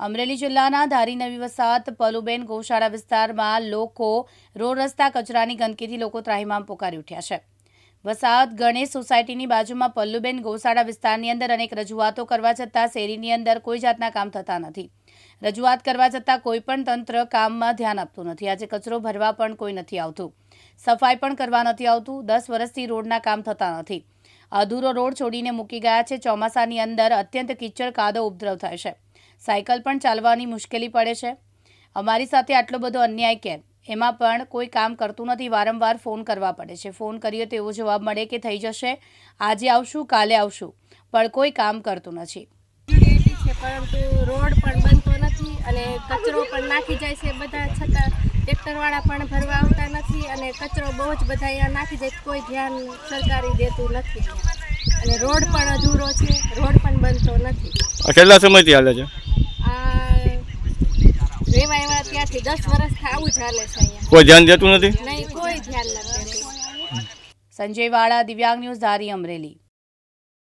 અમરેલી જિલ્લાના ધારી નવી વસાહત પલુબેન ગૌશાળા વિસ્તારમાં લોકો રોડ રસ્તા કચરાની ગંદકીથી લોકો ત્રાહિમામ પોકારી ઉઠ્યા છે. વસાહત ગણેશ સોસાયટીની બાજુમાં પલ્લુબેન ગૌશાળા વિસ્તારની અંદર અનેક રજૂઆતો કરવા છતાં શેરીની અંદર કોઈ જાતના કામ થતા નથી. રજૂઆત કરવા છતાં કોઈ પણ તંત્ર કામમાં ધ્યાન આપતું નથી. આજે કચરો ભરવા પણ કોઈ નથી આવતું. સફાઈ પણ કરવા નથી આવતું. દસ વર્ષથી રોડના કામ થતા નથી. અધૂરો રોડ છોડીને મૂકી ગયા છે. ચોમાસાની અંદર અત્યંત કિચડ કાદો ઉપદ્રવ થાય છે. સાયકલ પણ ચાલવાની મુશ્કેલી પડે છે. અમારી સાથે આટલો બધો અન્યાય કેમ? એમાં પણ કોઈ કામ કરતું નથી. વારંવાર ફોન કરવા પડે છે. ફોન કરીએ તો એવો જવાબ મળે કે થઈ જશે. આજે આવશું કાલે આવશું. પણ કોઈ કામ કરતું નથી. છે પરંતુ રોડ પણ બનતો નથી અને કચરો પણ નાખી જાય છે બધા છતાં ટ્રેક્ટરવાળા પણ ભરવા આવતા નથી અને કચરો બહુ જ બધા અહીંયા નાખી જાય. કોઈ ધ્યાન સરકારી દેતું નથી. અને રોડ પણ અધૂરો છે. રોડ પણ બનતો નથી. આ કેટલા સમયથી હાલે છે? રેવા એવા ત્યાંથી દસ વર્ષથી આવું ચાલે હાલે છે અહીંયા. કોઈ ધ્યાન દેતું નથી? નહીં કોઈ ધ્યાન નથી સંજય વાળા દિવ્યાંગ ન્યૂઝ ધારી અમરેલી.